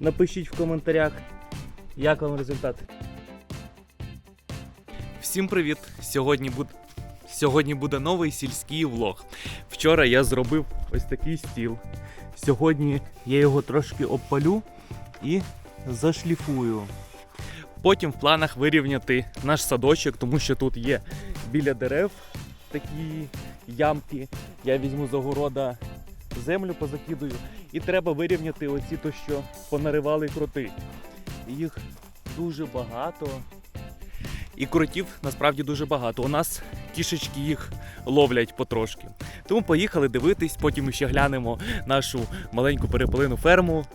Напишіть в коментарях, як вам результат. Всім привіт! Сьогодні буде. Сьогодні буде новий сільський влог. Вчора я зробив ось такий стіл. Сьогодні я його трошки обпалю і зашліфую. Потім в планах вирівняти наш садочок, тому що тут є біля дерев такі ямки. Я візьму з огорода землю, позакидую. І треба вирівняти оці то, що понаривали кроти. Їх дуже багато. І кротів насправді дуже багато. У нас кішечки їх ловлять потрошки. Тому поїхали дивитись, потім ще глянемо нашу маленьку перепелину ферму.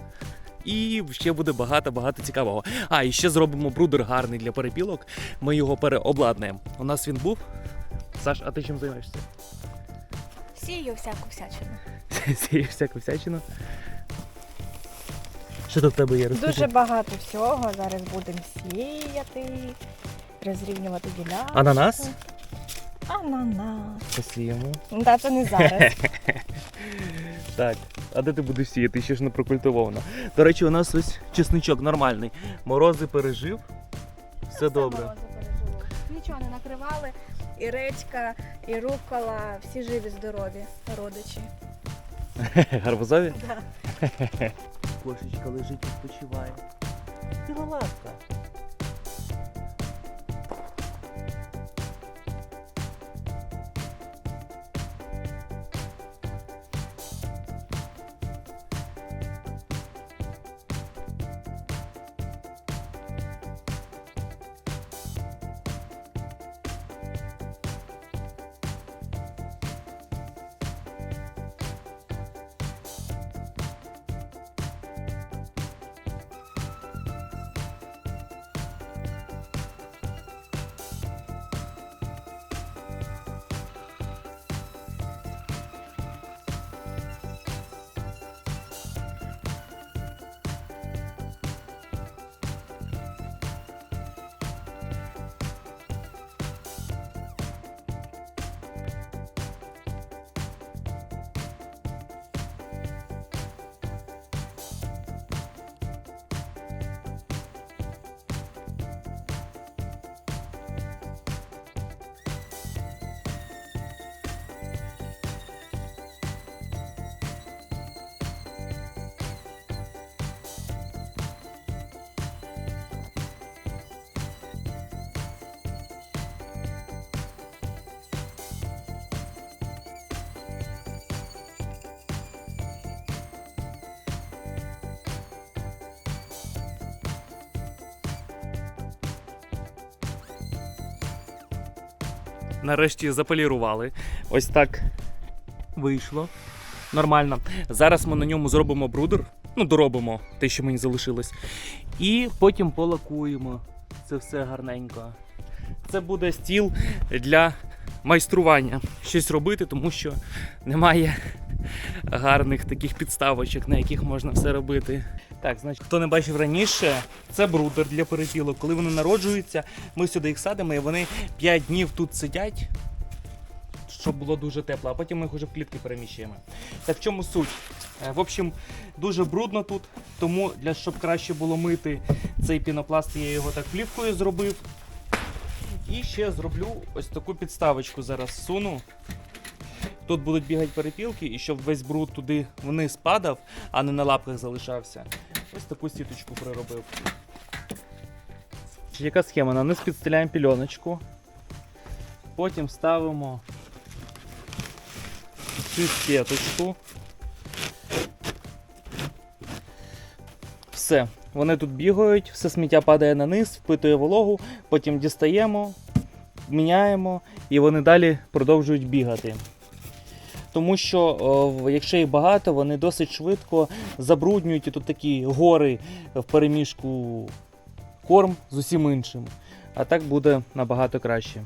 І ще буде багато-багато цікавого. А, і ще зробимо брудер гарний для перепілок. Ми його переобладнаємо. У нас він був. Саш, а ти чим займаєшся? Сію всяку всячину. Сієш всяку всячину. Що тут в тебе є? Розкажи. Дуже багато всього. Зараз будемо сіяти, розрівнювати ділянку. Ананас? Ананас. Посіємо. Да, це не зараз. Так, а де ти будеш сіяти? Ще ж не прокультивовано. До речі, у нас ось чесничок нормальний. Морози пережив. Все добре. Нічого не накривали. І речка, і рукола, всі живі, здорові родичі. Гарбузові? Так. Кошечка лежить, відпочиває. Білолапка. Нарешті заполірували. Ось так вийшло. Нормально. Зараз ми на ньому зробимо брудер. Ну, доробимо те, що мені залишилось. І потім полакуємо. Це все гарненько. Це буде стіл для майстрування. Щось робити, тому що немає гарних таких підставочок, на яких можна все робити. Так, значить, хто не бачив раніше, це брудер для перепілок. Коли вони народжуються, ми сюди їх садимо і вони 5 днів тут сидять, щоб було дуже тепло, а потім ми їх уже в клітки переміщуємо. Так в чому суть? Е, В общем, дуже брудно тут, тому для щоб краще було мити цей пінопласт, я його так плівкою зробив. І ще зроблю ось таку підставочку зараз суну. Тут будуть бігати перепілки, і щоб весь бруд туди вниз падав, а не на лапках залишався. Ось таку сіточку приробив. Яка схема? На низ підстеляємо пільоночку. Потім ставимо цю сіточку. Все. Вони тут бігають, все сміття падає на низ, впитує вологу, потім дістаємо, міняємо, і вони далі продовжують бігати. Тому що, якщо їх багато, вони досить швидко забруднюють і тут такі гори в переміжку корм з усім іншим. А так буде набагато краще.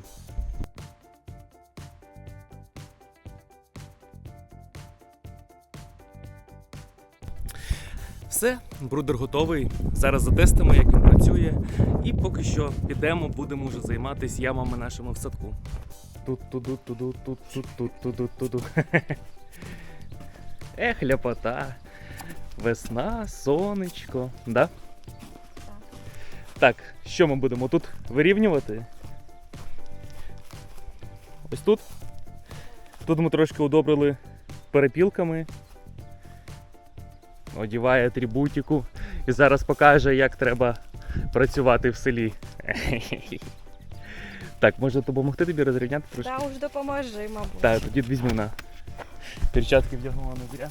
Все, брудер готовий. Зараз затестимо, як він працює. І поки що підемо, будемо вже займатися ямами нашими в садку. Тут туду туду тут тут тут туду туду. Ех, ляпота. Весна, сонечко, да? Так, що ми будемо тут вирівнювати? Ось тут. Тут ми трошки удобрили перепілками. Одіває атрибутику. І зараз покаже, як треба працювати в селі. Так, може допомогти тобі розрівняти трошки? Та уж допоможи, мабуть. Так, тоді візьму на. Перчатки вдягнула не зря.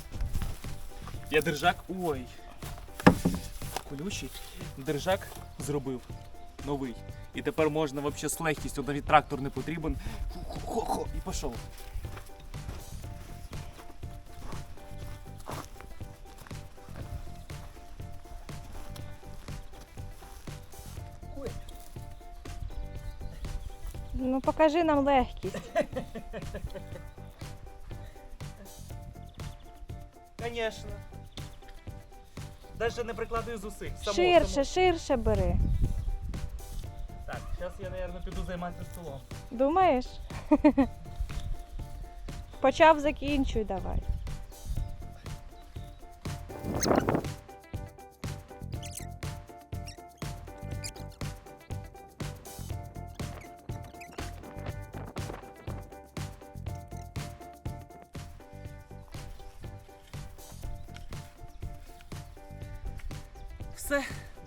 Я держак. Ой. Колючий. Держак зробив новий. І тепер можна взагалі з легкістю, навіть трактор не потрібен. Хо-хо-хо, і пішов. Ну покажи нам легкість. Звісно. Навіть не прикладаю зусиль. Ширше, ширше бери. Так, зараз я, мабуть, піду займатися столом. Думаєш? Почав, закінчуй давай.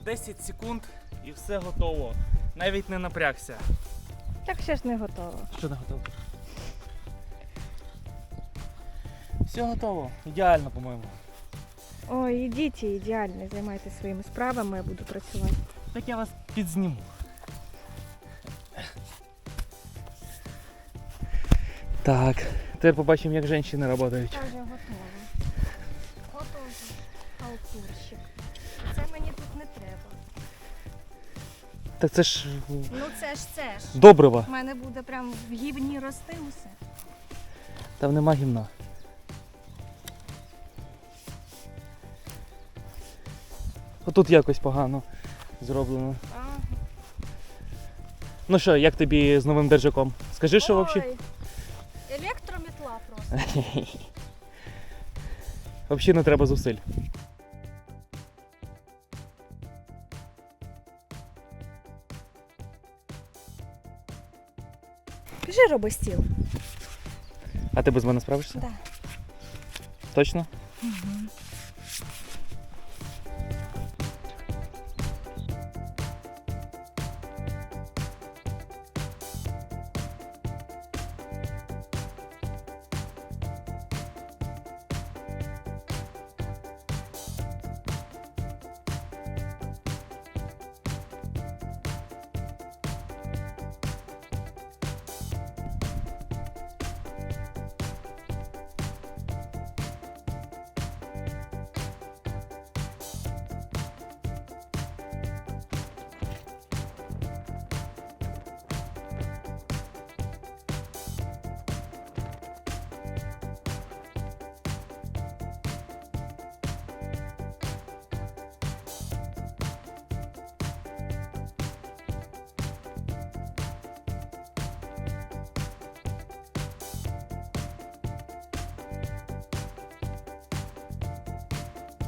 10 секунд і все готово. Навіть не напрягся. Так ще ж не готово. Що не готово? Все готово. Ідеально, по-моєму. Ой, ідіть ідеально, займайтеся своїми справами, я буду працювати. Так я вас підзніму. Так, тепер побачимо, як жінки працюють. Я вже готова. Готовий халтурщик. Це мені тут не треба. Так це ж Ну це ж це ж. добрива. У мене буде прям в гівні рости усе. Там нема гімна. Отут якось погано зроблено. Ага. Ну що, як тобі з новим держаком? Скажи, що взагалі? Електромітла просто. Взагалі не треба зусиль. Кажи роби стіл. А ти без мене справишся? Да. Точно?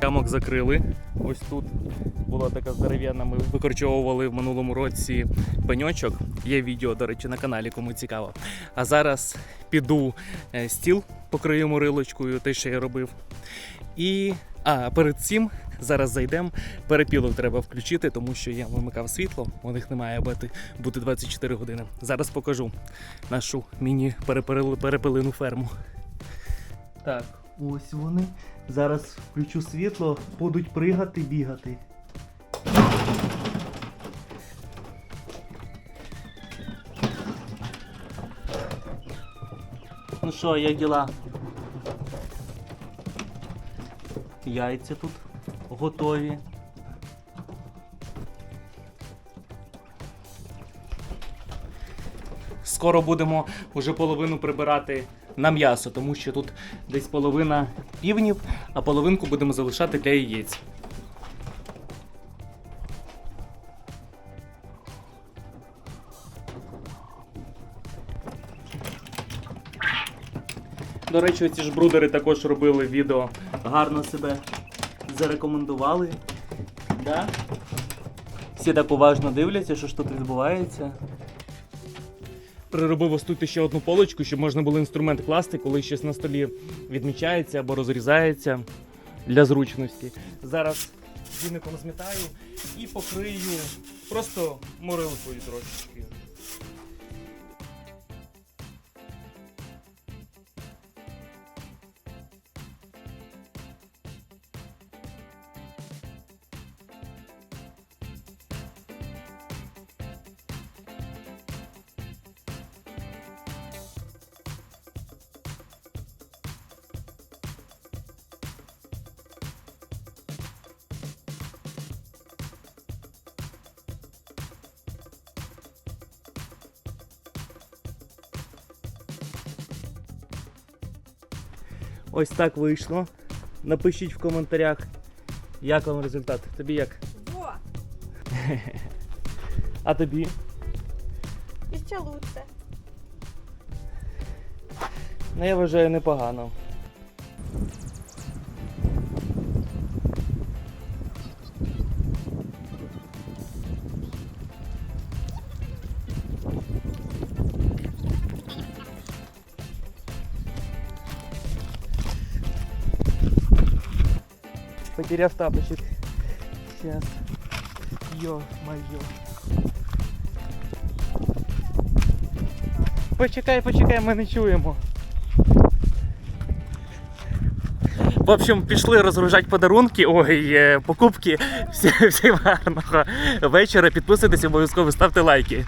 Ямок закрили. Ось тут була така здоров'яна. Ми викорчовували в минулому році пеньочок. Є відео, до речі, на каналі, кому цікаво. А зараз піду е, стіл покрию морилочкою, те, що я робив. І а перед цим зараз зайдемо. Перепілок треба включити, тому що я вимикав світло. У них не має бути 24 години. Зараз покажу нашу міні-перепилину ферму. Так, ось вони. Зараз включу світло, будуть пригати, бігати. Ну що, як діла? Яйця тут готові. Скоро будемо вже половину прибирати на м'ясо, тому що тут десь половина півнів, а половинку будемо залишати для яєць. До речі, ці ж брудери також робили відео. Гарно себе зарекомендували. Да? Всі так уважно дивляться, що ж тут відбувається. Приробив ось тут ще одну полочку, щоб можна було інструмент класти, коли щось на столі відмічається або розрізається для зручності. Зараз віником змітаю і покрию просто морилкою трошечки. Ось так вийшло. Напишіть в коментарях, як вам результат. Тобі як? Во! А тобі? І ще лучше. Ну, я вважаю непогано. Потеряв тапочек. Сейчас. Ё-моё. Почекай, почекай, ми не чуємо. В общем, пішли розгружати подарунки, ой, е, покупки. Всім гарного вечора. Підписуйтесь, обов'язково ставте лайки.